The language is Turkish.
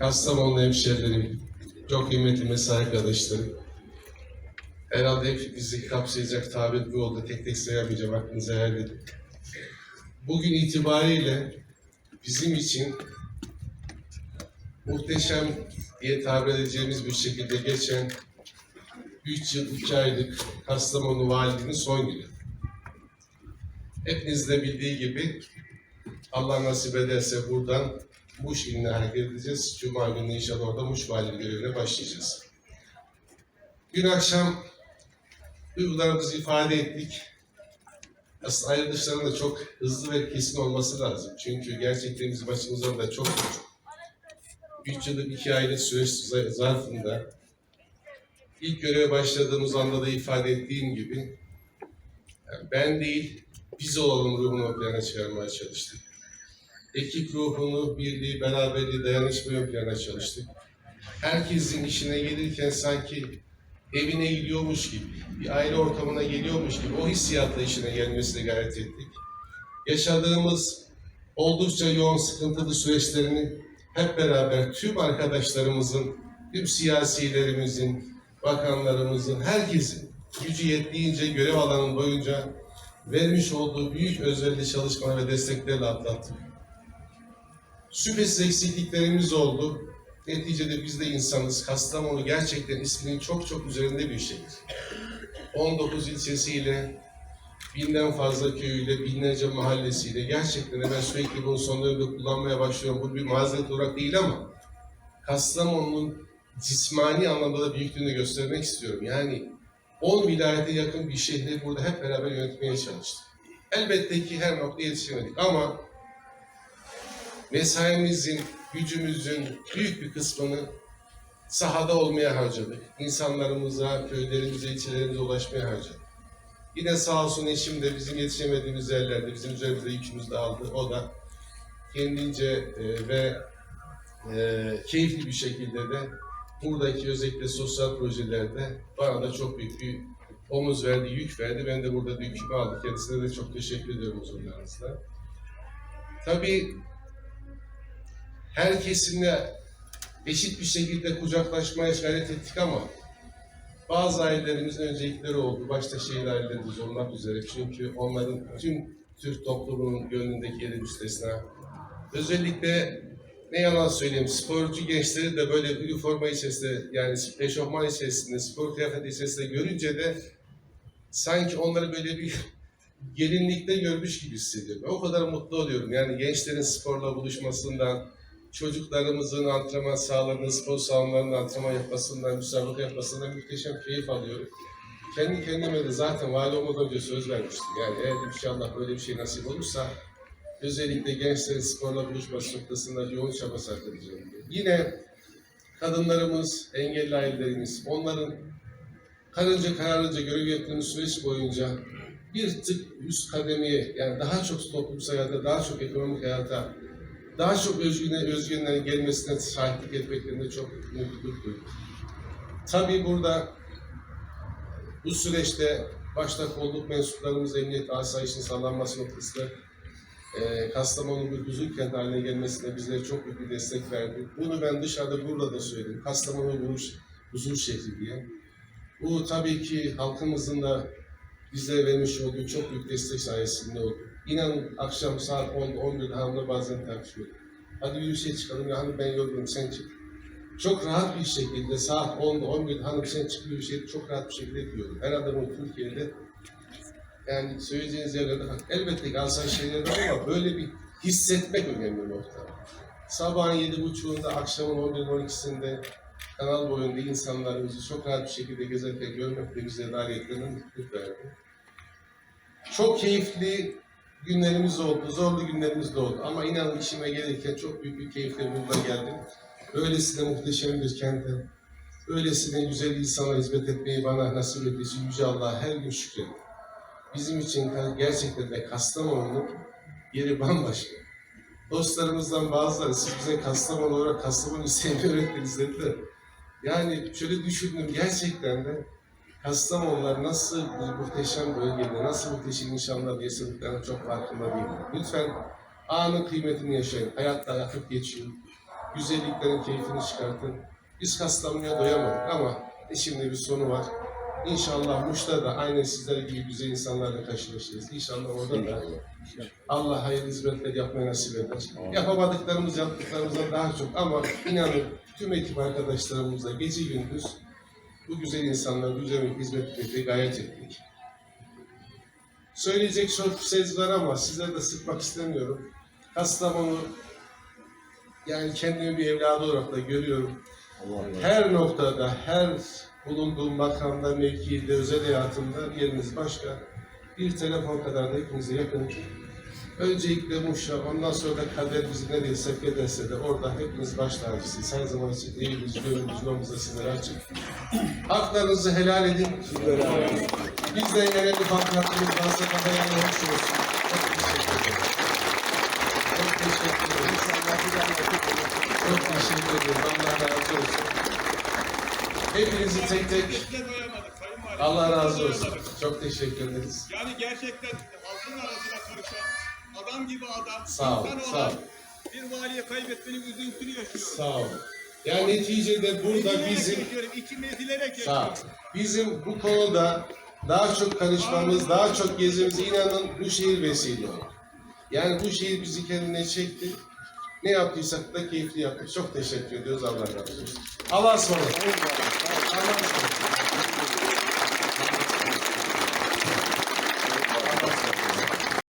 Kastamonu hemşehrilerim, çok kıymetli mesai arkadaşlarım. Herhalde hepimizi kapsayacak tabir bu oldu. Tek tek sayamayacağım, aklınıza hayal edin. Bugün itibariyle bizim için muhteşem diye tabir edeceğimiz bir şekilde geçen 3 yıl 2 aylık Kastamonu Valiliğinin son günü. Hepiniz de bildiği gibi Allah nasip ederse buradan Muş iline hareket edeceğiz. Cuma günü inşallah orada Muş Valiliği görevine başlayacağız. Dün akşam duygularımızı ifade ettik. Aslında ayrılışların da çok hızlı ve kesin olması lazım. Çünkü gerçekten bizim açımızdan da çok üç yıllık iki aylık süreç zarfında ilk göreve başladığımız anda da ifade ettiğim gibi yani ben değil biz olalım ruhunu plana çıkarmaya çalıştık. Ekip ruhunu, birliği, beraberliği, dayanışmayı ön çalıştık. Herkesin işine gelirken sanki evine gidiyormuş gibi, bir aile ortamına geliyormuş gibi o hissiyatla işine gelmesine gayret ettik. Yaşadığımız oldukça yoğun sıkıntılı süreçlerini hep beraber tüm arkadaşlarımızın, tüm siyasilerimizin, bakanlarımızın, herkesin gücü yettiğince görev alanı boyunca vermiş olduğu büyük özverili çalışma ve desteklerle atlattık. Şüphesiz eksikliklerimiz oldu. Neticede biz de insanız. Kastamonu gerçekten isminin çok çok üzerinde bir şehir. 19 ilçesiyle, binden fazla köyüyle, binlerce mahallesiyle gerçekten ben sürekli bunu son dönemde kullanmaya başlıyorum. Bu bir mazeret olarak değil ama Kastamonu'nun cismani anlamda da büyüklüğünü göstermek istiyorum. Yani 10 vilayete yakın bir şehri burada hep beraber yönetmeye çalıştık. Elbette ki her noktaya yetişemedik ama mesaimizin, gücümüzün büyük bir kısmını sahada olmaya harcadık. İnsanlarımıza, köylerimize, ilçelerimize ulaşmaya harcadık. Yine sağ olsun eşim de bizim yetişemediğimiz yerlerde bizim üzerimizde yükümüzü de aldı. O da kendince e, ve e, keyifli bir şekilde de buradaki özellikle sosyal projelerde bana da çok büyük bir omuz verdi, yük verdi. Ben de burada yükümü aldım. Kendisine de çok teşekkür ediyorum huzurlarınızda. Tabii her kesimle eşit bir şekilde kucaklaşmaya gayret ettik ama bazı ailelerimizin öncelikleri oldu. Başta şehir ailelerimiz olmak üzere. Çünkü onların tüm Türk toplumunun gönlündeki yeri müstesna. Özellikle ne yalan söyleyeyim sporcu gençleri de böyle üniforma içerisinde yani eşofman içerisinde, spor kıyafeti içerisinde görünce de sanki onları böyle bir gelinlikte görmüş gibi hissediyorum. O kadar mutlu oluyorum. Yani gençlerin sporla buluşmasından, çocuklarımızın antrenman sahalarında, spor salonlarında antrenman yapmasından, müsabaka yapmasından muhteşem keyif alıyorum. Kendi kendime de zaten vali olmadan önce söz vermiştim. Yani eğer inşallah böyle bir şey nasip olursa özellikle gençlerin sporla buluşması noktasında yoğun çaba sarf edeceğim. Yine kadınlarımız, engelli ailelerimiz, onların karınca kararınca görev yaptığımız süreç boyunca bir tık üst kademeye yani daha çok toplumsal hayata, daha çok ekonomik hayata, daha çok özgürlüğe, özgürlüğe gelmesine şahitlik etmeklerinde çok mutluluk duydum. Tabii burada bu süreçte başta kolluk mensuplarımız emniyet asayişinin sağlanması noktasında e, Kastamonu bir huzur kent haline gelmesine bizlere çok büyük bir destek verdi. Bunu ben dışarıda burada da söyledim. Kastamonu huzur, huzur şehri diye. Bu tabii ki halkımızın da bize vermiş olduğu çok büyük destek sayesinde oldu. İnanın akşam saat 10 11'de hanımla bazen tartışıyorduk. Hadi yürüyüşe çıkalım ya hanım ben yorgunum sen çık. Çok rahat bir şekilde saat 10'da 11'de hanım sen çık yürüyüşe çok rahat bir şekilde diyordum. Herhalde bu Türkiye'de yani söyleyeceğiniz yerlerde elbette ki asayiş şeyleri var ama böyle bir hissetmek önemli nokta. Sabahın yedi buçuğunda, akşamın 11 12'sinde kanal boyunda insanlarımızı çok rahat bir şekilde gezerken görmek de bize dairiyetlerine mutluluk verdi. Çok keyifli günlerimiz oldu, zorlu günlerimiz de oldu. Ama inanın işime gelirken çok büyük bir keyifle burada geldim. Öylesine muhteşem bir kente, öylesine güzel insana hizmet etmeyi bana nasip ettiği için Yüce Allah'a her gün şükrediyorum. Bizim için gerçekten de Kastamonu'nun yeri bambaşka. Dostlarımızdan bazıları siz bize Kastamonu olarak Kastamonu'yu sevmeyi öğrettiniz dediler. Yani şöyle düşündüm gerçekten de Kastamonular nasıl bir muhteşem bölgede, nasıl muhteşem insanlar yaşadıklarını çok farkında değilim. Lütfen anın kıymetini yaşayın. Hayatta akıp geçiyor. güzelliklerin keyfini çıkartın. Biz Kastamonu'ya doyamadık ama e şimdi bir sonu var. İnşallah Muş'ta da aynı sizler gibi güzel insanlarla karşılaşırız. İnşallah orada da Allah hayırlı hizmetler yapmayı nasip eder. Yapamadıklarımız yaptıklarımızdan daha çok ama inanın tüm ekip arkadaşlarımızla gece gündüz bu güzel insanlara güzel bir hizmet etmeye gayret ettik. Söyleyecek çok söz var ama sizleri de sıkmak istemiyorum. Kastamonu yani kendimi bir evladı olarak da görüyorum. Her noktada, her bulunduğum makamda, mevkide, özel hayatımda yeriniz başka. Bir telefon kadar da hepinize yakın. Öncelikle Muş'a, ondan sonra da kader bizi nereye sevk ederse de orada hepiniz baş tacısınız. Her zaman için elimiz, gönlümüz, yolumuz da sizlere açık. Haklarınızı helal edin. Bizden gelen bir pankartımız varsa daha yanına hoş olsun. Çok teşekkür ederim. Çok teşekkür ederim. Çok teşekkür ederim. Allah razı olsun. Hepinizi tek tek. Allah razı olsun. Çok teşekkür ederiz. Yani gerçekten halkın arasına karışan, adam gibi adam, Sağ ol, insan sağ olan ol. bir valiye kaybetmenin üzüntünü yaşıyor. Sağ olun. Yani neticede burada bizim yaşıyorum, içim ezilerek Sağ ol. yaşıyorum. Bizim bu konuda daha çok karışmamız, daha çok gezimize inanın bu şehir vesile oldu. Yani bu şehir bizi kendine çekti. Ne yaptıysak da keyifli yaptık. Çok teşekkür ediyoruz. Allah razı olsun. Allah'a ısmarladık. Allah'a ısmarladık.